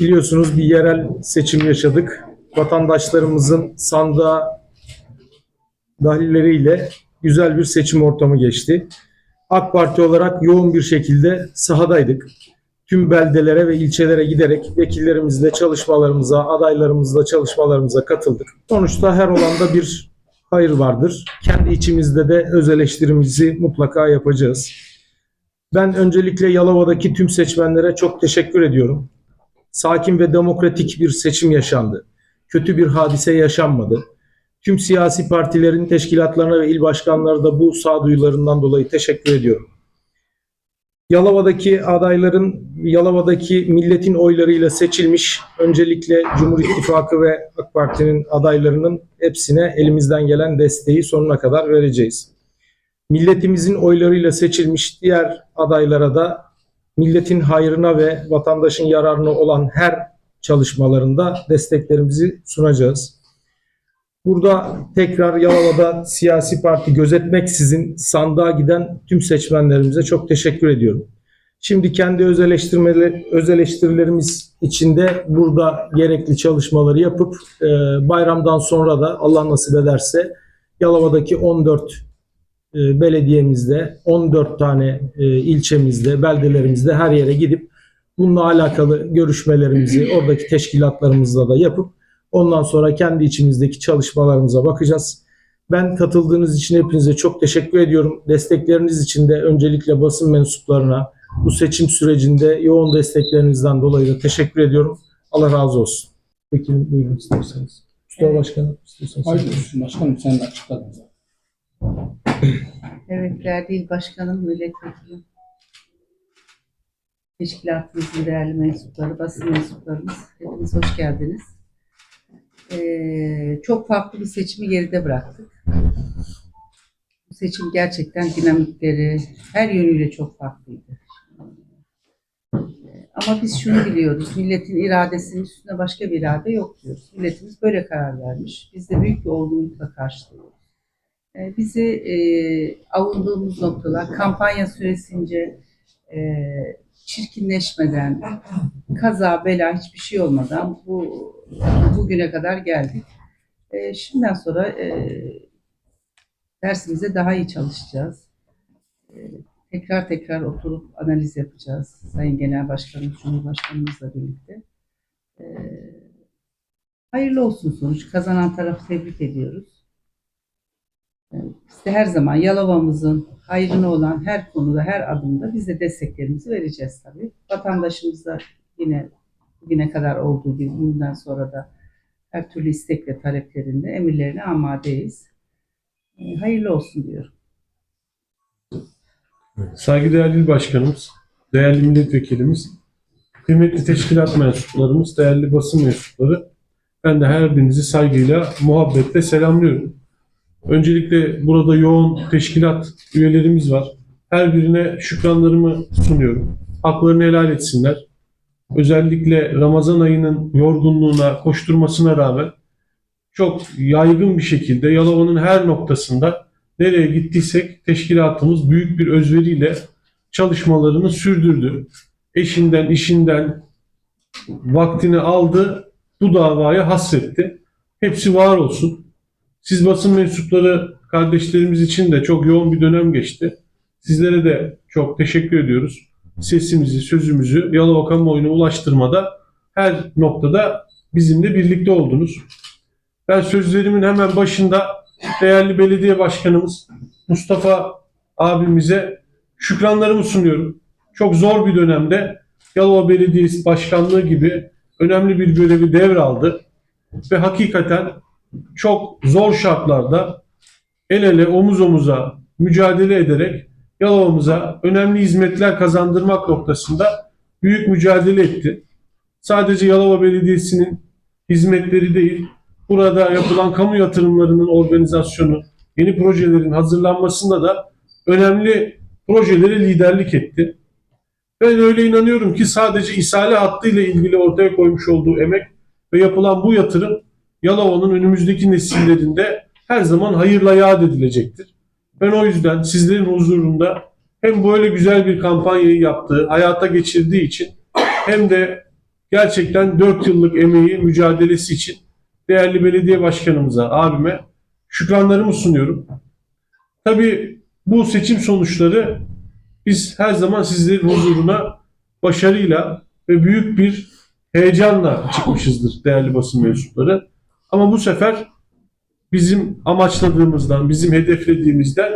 Biliyorsunuz bir yerel seçim yaşadık. Vatandaşlarımızın sandığa dahilleriyle güzel bir seçim ortamı geçti. AK Parti olarak yoğun bir şekilde sahadaydık. Tüm beldelere ve ilçelere giderek vekillerimizle çalışmalarımıza, adaylarımızla çalışmalarımıza katıldık. Sonuçta her olanda bir hayır vardır. Kendi içimizde de öz eleştirimizi mutlaka yapacağız. Ben öncelikle Yalova'daki tüm seçmenlere çok teşekkür ediyorum sakin ve demokratik bir seçim yaşandı. Kötü bir hadise yaşanmadı. Tüm siyasi partilerin teşkilatlarına ve il başkanları da bu sağduyularından dolayı teşekkür ediyorum. Yalova'daki adayların, Yalova'daki milletin oylarıyla seçilmiş öncelikle Cumhur İttifakı ve AK Parti'nin adaylarının hepsine elimizden gelen desteği sonuna kadar vereceğiz. Milletimizin oylarıyla seçilmiş diğer adaylara da milletin hayrına ve vatandaşın yararına olan her çalışmalarında desteklerimizi sunacağız. Burada tekrar Yalova'da siyasi parti gözetmeksizin sandığa giden tüm seçmenlerimize çok teşekkür ediyorum. Şimdi kendi öz, öz eleştirilerimiz içinde burada gerekli çalışmaları yapıp e, bayramdan sonra da Allah nasip ederse Yalova'daki 14 e, belediyemizde 14 tane e, ilçemizde, beldelerimizde her yere gidip bununla alakalı görüşmelerimizi oradaki teşkilatlarımızla da yapıp ondan sonra kendi içimizdeki çalışmalarımıza bakacağız. Ben katıldığınız için hepinize çok teşekkür ediyorum. Destekleriniz için de öncelikle basın mensuplarına bu seçim sürecinde yoğun desteklerinizden dolayı da teşekkür ediyorum. Allah razı olsun. Peki buyurun isterseniz. Mustafa Başkanım istiyorsanız. Olsun başkanım sen de açıkladın zaten. Evet, değerli il başkanım, milletvekili, teşkilatımızın değerli mensupları, basın mensuplarımız, hepiniz hoş geldiniz. Ee, çok farklı bir seçimi geride bıraktık. Bu seçim gerçekten dinamikleri her yönüyle çok farklıydı. Ee, Ama biz şunu biliyoruz, milletin iradesinin üstünde başka bir irade yok diyoruz. Milletimiz böyle karar vermiş. Biz de büyük bir olgunlukla karşılıyoruz. E, bizi e, avunduğumuz noktalar kampanya süresince e, çirkinleşmeden, kaza bela hiçbir şey olmadan bu bugüne kadar geldik. E, şimdiden sonra e, dersimize daha iyi çalışacağız. E, tekrar tekrar oturup analiz yapacağız. Sayın Genel Başkanımız, Cumhurbaşkanımızla birlikte. E, hayırlı olsun sonuç. Kazanan tarafı tebrik ediyoruz. De her zaman Yalova'mızın hayrına olan her konuda, her adımda biz de desteklerimizi vereceğiz tabii. Vatandaşımız da yine bugüne kadar olduğu gibi bundan sonra da her türlü istek ve taleplerinde emirlerine amadeyiz. E, Hayırlı olsun diyorum. Saygıdeğer il başkanımız, değerli milletvekilimiz, kıymetli teşkilat mensuplarımız, değerli basın mensupları, ben de her birinizi saygıyla, muhabbetle selamlıyorum. Öncelikle burada yoğun teşkilat üyelerimiz var. Her birine şükranlarımı sunuyorum. Haklarını helal etsinler. Özellikle Ramazan ayının yorgunluğuna, koşturmasına rağmen çok yaygın bir şekilde Yalova'nın her noktasında nereye gittiysek teşkilatımız büyük bir özveriyle çalışmalarını sürdürdü. Eşinden, işinden vaktini aldı, bu davaya hasretti. Hepsi var olsun. Siz basın mensupları kardeşlerimiz için de çok yoğun bir dönem geçti. Sizlere de çok teşekkür ediyoruz. Sesimizi, sözümüzü Yalova kamuoyuna ulaştırmada her noktada bizimle birlikte oldunuz. Ben sözlerimin hemen başında değerli belediye başkanımız Mustafa abimize şükranlarımı sunuyorum. Çok zor bir dönemde Yalova Belediyesi Başkanlığı gibi önemli bir görevi devraldı ve hakikaten çok zor şartlarda el ele omuz omuza mücadele ederek Yalova'mıza önemli hizmetler kazandırmak noktasında büyük mücadele etti. Sadece Yalova Belediyesi'nin hizmetleri değil, burada yapılan kamu yatırımlarının organizasyonu, yeni projelerin hazırlanmasında da önemli projelere liderlik etti. Ben öyle inanıyorum ki sadece isale hattıyla ilgili ortaya koymuş olduğu emek ve yapılan bu yatırım Yalova'nın önümüzdeki nesillerinde her zaman hayırla yad edilecektir. Ben o yüzden sizlerin huzurunda hem böyle güzel bir kampanyayı yaptığı, hayata geçirdiği için hem de gerçekten 4 yıllık emeği, mücadelesi için değerli belediye başkanımıza, abime şükranlarımı sunuyorum. Tabii bu seçim sonuçları biz her zaman sizlerin huzuruna başarıyla ve büyük bir heyecanla çıkmışızdır değerli basın mensupları. Ama bu sefer bizim amaçladığımızdan, bizim hedeflediğimizden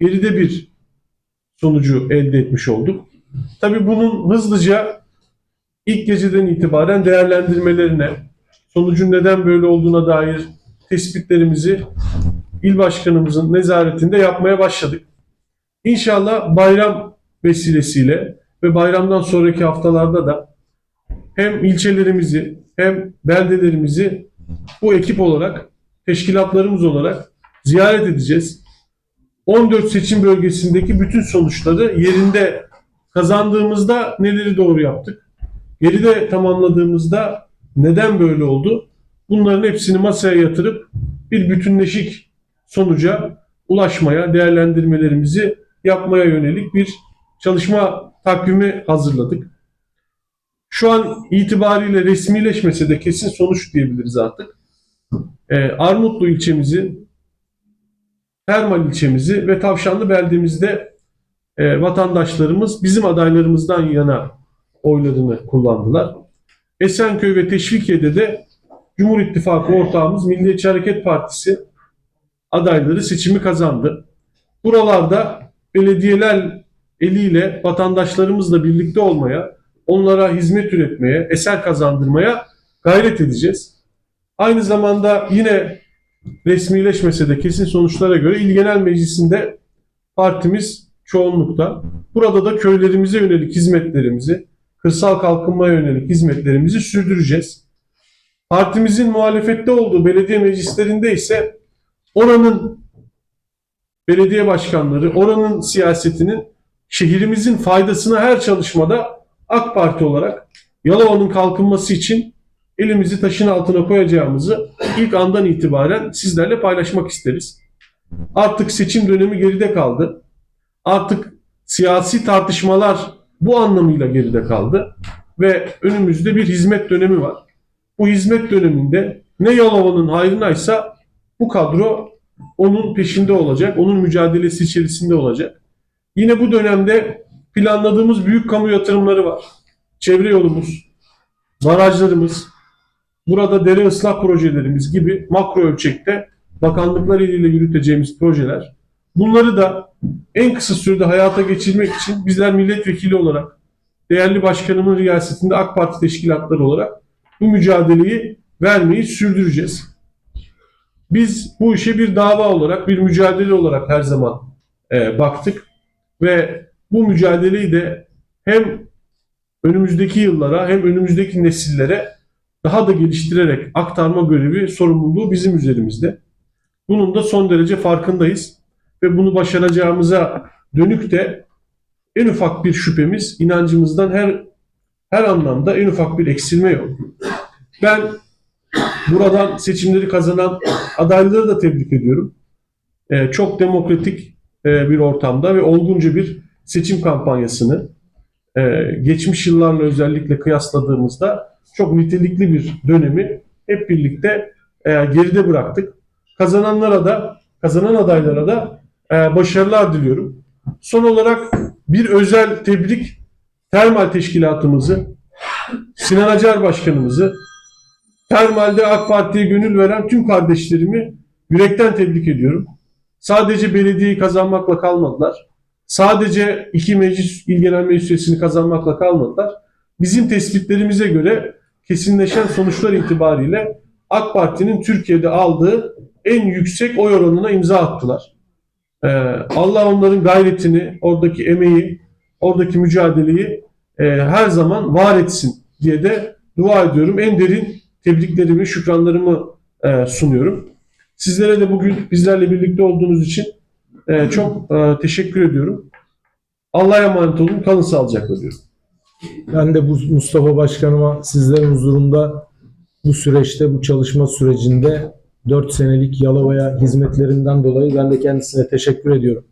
geride bir sonucu elde etmiş olduk. Tabii bunun hızlıca ilk geceden itibaren değerlendirmelerine, sonucun neden böyle olduğuna dair tespitlerimizi il başkanımızın nezaretinde yapmaya başladık. İnşallah bayram vesilesiyle ve bayramdan sonraki haftalarda da hem ilçelerimizi hem beldelerimizi bu ekip olarak, teşkilatlarımız olarak ziyaret edeceğiz. 14 seçim bölgesindeki bütün sonuçları yerinde kazandığımızda neleri doğru yaptık? Geride tamamladığımızda neden böyle oldu? Bunların hepsini masaya yatırıp bir bütünleşik sonuca ulaşmaya, değerlendirmelerimizi yapmaya yönelik bir çalışma takvimi hazırladık. Şu an itibariyle resmileşmese de kesin sonuç diyebiliriz artık. Ee, Armutlu ilçemizi, Termal ilçemizi ve Tavşanlı beldemizde e, vatandaşlarımız bizim adaylarımızdan yana oylarını kullandılar. Esenköy ve Teşvikiye'de de Cumhur İttifakı ortağımız Milliyetçi Hareket Partisi adayları seçimi kazandı. Buralarda belediyeler eliyle vatandaşlarımızla birlikte olmaya, onlara hizmet üretmeye, eser kazandırmaya gayret edeceğiz. Aynı zamanda yine resmileşmese de kesin sonuçlara göre İl Genel Meclisi'nde partimiz çoğunlukta. Burada da köylerimize yönelik hizmetlerimizi, kırsal kalkınmaya yönelik hizmetlerimizi sürdüreceğiz. Partimizin muhalefette olduğu belediye meclislerinde ise oranın belediye başkanları, oranın siyasetinin şehrimizin faydasına her çalışmada AK Parti olarak Yalova'nın kalkınması için elimizi taşın altına koyacağımızı ilk andan itibaren sizlerle paylaşmak isteriz. Artık seçim dönemi geride kaldı. Artık siyasi tartışmalar bu anlamıyla geride kaldı ve önümüzde bir hizmet dönemi var. Bu hizmet döneminde ne Yalova'nın hayrınaysa bu kadro onun peşinde olacak, onun mücadelesi içerisinde olacak. Yine bu dönemde planladığımız büyük kamu yatırımları var. Çevre yolumuz, barajlarımız, burada dere ıslah projelerimiz gibi makro ölçekte bakanlıklar eliyle yürüteceğimiz projeler. Bunları da en kısa sürede hayata geçirmek için bizler milletvekili olarak, değerli başkanımın riyasetinde AK Parti teşkilatları olarak bu mücadeleyi vermeyi sürdüreceğiz. Biz bu işe bir dava olarak, bir mücadele olarak her zaman e, baktık ve bu mücadeleyi de hem önümüzdeki yıllara hem önümüzdeki nesillere daha da geliştirerek aktarma görevi, sorumluluğu bizim üzerimizde. Bunun da son derece farkındayız ve bunu başaracağımıza dönük de en ufak bir şüphemiz, inancımızdan her her anlamda en ufak bir eksilme yok. Ben buradan seçimleri kazanan adayları da tebrik ediyorum. Ee, çok demokratik e, bir ortamda ve olgunca bir seçim kampanyasını e, geçmiş yıllarla özellikle kıyasladığımızda çok nitelikli bir dönemi hep birlikte e, geride bıraktık. Kazananlara da, kazanan adaylara da e, başarılar diliyorum. Son olarak bir özel tebrik Termal Teşkilatımızı, Sinan Acar Başkanımızı, Termal'de AK Parti'ye gönül veren tüm kardeşlerimi yürekten tebrik ediyorum. Sadece belediyeyi kazanmakla kalmadılar. Sadece iki meclis, il genel meclis üyesini kazanmakla kalmadılar. Bizim tespitlerimize göre kesinleşen sonuçlar itibariyle AK Parti'nin Türkiye'de aldığı en yüksek oy oranına imza attılar. Ee, Allah onların gayretini, oradaki emeği, oradaki mücadeleyi e, her zaman var etsin diye de dua ediyorum. En derin tebriklerimi, şükranlarımı e, sunuyorum. Sizlere de bugün bizlerle birlikte olduğunuz için e, çok e, teşekkür ediyorum. Allah'a emanet olun, kalın sağlıcakla diyorum. Ben de bu Mustafa Başkanıma sizlerin huzurunda bu süreçte, bu çalışma sürecinde 4 senelik Yalova'ya hizmetlerinden dolayı ben de kendisine teşekkür ediyorum.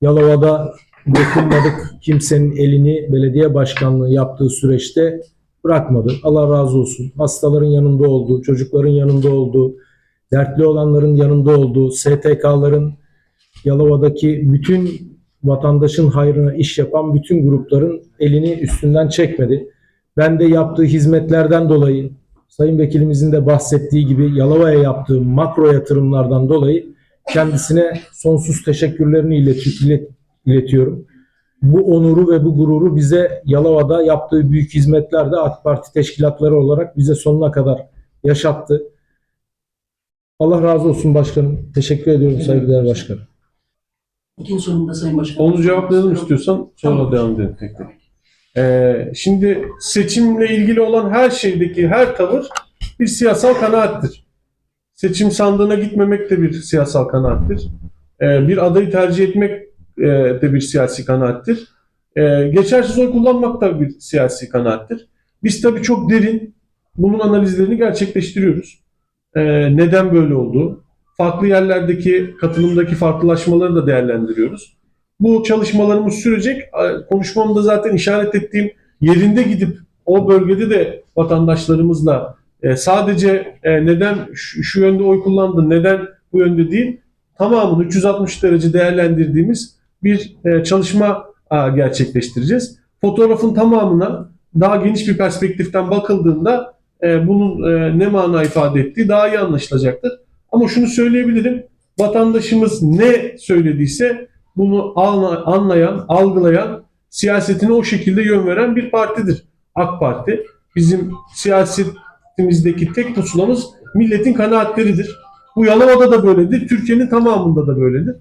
Yalova'da dokunmadık. Kimsenin elini belediye başkanlığı yaptığı süreçte bırakmadı. Allah razı olsun. Hastaların yanında oldu, çocukların yanında oldu, dertli olanların yanında oldu, STK'ların, Yalova'daki bütün vatandaşın hayrına iş yapan bütün grupların elini üstünden çekmedi. Ben de yaptığı hizmetlerden dolayı, Sayın Vekilimizin de bahsettiği gibi Yalova'ya yaptığı makro yatırımlardan dolayı kendisine sonsuz teşekkürlerini ilet- ilet- iletiyorum. Bu onuru ve bu gururu bize Yalova'da yaptığı büyük hizmetlerde AK Parti teşkilatları olarak bize sonuna kadar yaşattı. Allah razı olsun başkanım. Teşekkür ediyorum saygıdeğer başkanım. İkinci sorumda Sayın Başkanım. Onu cevaplayalım istiyorsan sonra Tamam. devam edelim tek tek. Ee, şimdi seçimle ilgili olan her şeydeki her tavır bir siyasal kanaattir. Seçim sandığına gitmemek de bir siyasal kanaattir. Ee, bir adayı tercih etmek e, de bir siyasi kanaattir. Ee, geçersiz oy kullanmak da bir siyasi kanaattir. Biz tabii çok derin bunun analizlerini gerçekleştiriyoruz. Ee, neden böyle oldu? Farklı yerlerdeki katılımdaki farklılaşmaları da değerlendiriyoruz. Bu çalışmalarımız sürecek. Konuşmamda zaten işaret ettiğim yerinde gidip o bölgede de vatandaşlarımızla e, sadece e, neden şu, yönde oy kullandın, neden bu yönde değil, tamamını 360 derece değerlendirdiğimiz bir e, çalışma gerçekleştireceğiz. Fotoğrafın tamamına daha geniş bir perspektiften bakıldığında bunun ne mana ifade ettiği daha iyi anlaşılacaktır. Ama şunu söyleyebilirim, vatandaşımız ne söylediyse bunu anla- anlayan, algılayan, siyasetine o şekilde yön veren bir partidir AK Parti. Bizim siyasetimizdeki tek pusulamız milletin kanaatleridir. Bu Yalova'da da böyledir, Türkiye'nin tamamında da böyledir.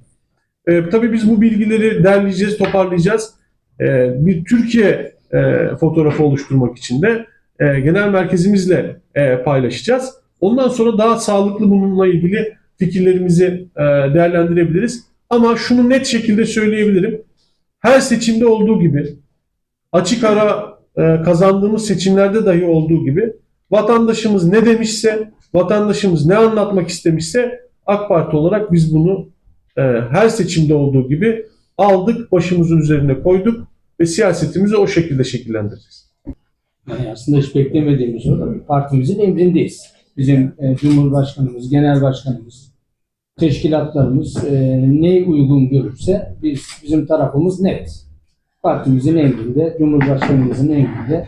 Ee, tabii biz bu bilgileri derleyeceğiz, toparlayacağız. Ee, bir Türkiye e, fotoğrafı oluşturmak için de e, genel merkezimizle e, paylaşacağız. Ondan sonra daha sağlıklı bununla ilgili fikirlerimizi e, değerlendirebiliriz. Ama şunu net şekilde söyleyebilirim. Her seçimde olduğu gibi açık ara e, kazandığımız seçimlerde dahi olduğu gibi vatandaşımız ne demişse, vatandaşımız ne anlatmak istemişse AK Parti olarak biz bunu e, her seçimde olduğu gibi aldık, başımızın üzerine koyduk ve siyasetimizi o şekilde şekillendireceğiz. Yani aslında hiç beklemediğimiz o da partimizin emrindeyiz. Bizim e, Cumhurbaşkanımız, Genel Başkanımız, teşkilatlarımız e, ne uygun görürse biz bizim tarafımız net. Partimizin emrinde, Cumhurbaşkanımızın emrinde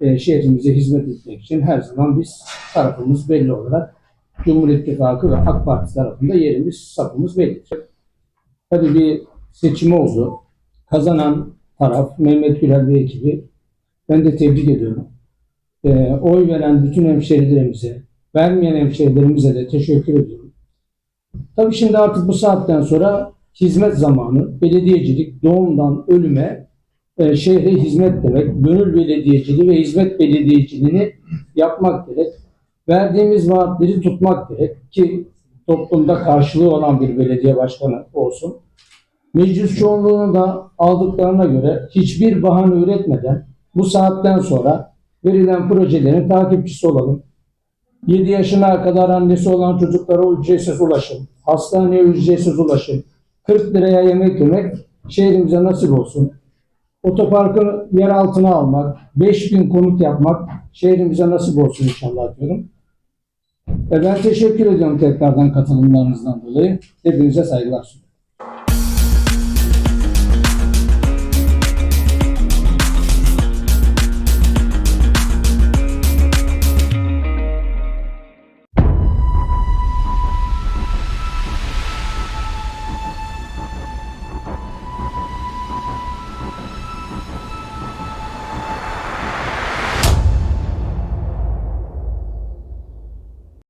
e, şehrimize hizmet etmek için her zaman biz tarafımız belli olarak Cumhur İttifakı ve AK Parti tarafında yerimiz, sapımız bellidir. Tabii bir seçim oldu. Kazanan taraf Mehmet Gürel ve ekibi ben de tebrik ediyorum. Ee, oy veren bütün hemşerilerimize, vermeyen hemşerilerimize de teşekkür ediyorum. Tabii şimdi artık bu saatten sonra hizmet zamanı, belediyecilik doğumdan ölüme e, şehre hizmet demek, gönül belediyeciliği ve hizmet belediyeciliğini yapmak gerek. Verdiğimiz vaatleri tutmak gerek ki toplumda karşılığı olan bir belediye başkanı olsun. Meclis çoğunluğunu da aldıklarına göre hiçbir bahane üretmeden bu saatten sonra verilen projelerin takipçisi olalım. 7 yaşına kadar annesi olan çocuklara ücretsiz ulaşım, hastaneye ücretsiz ulaşım, 40 liraya yemek yemek şehrimize nasip olsun. Otoparkı yer altına almak, 5000 konut yapmak şehrimize nasip olsun inşallah diyorum. Ve ben teşekkür ediyorum tekrardan katılımlarınızdan dolayı. Hepinize saygılar sunuyorum.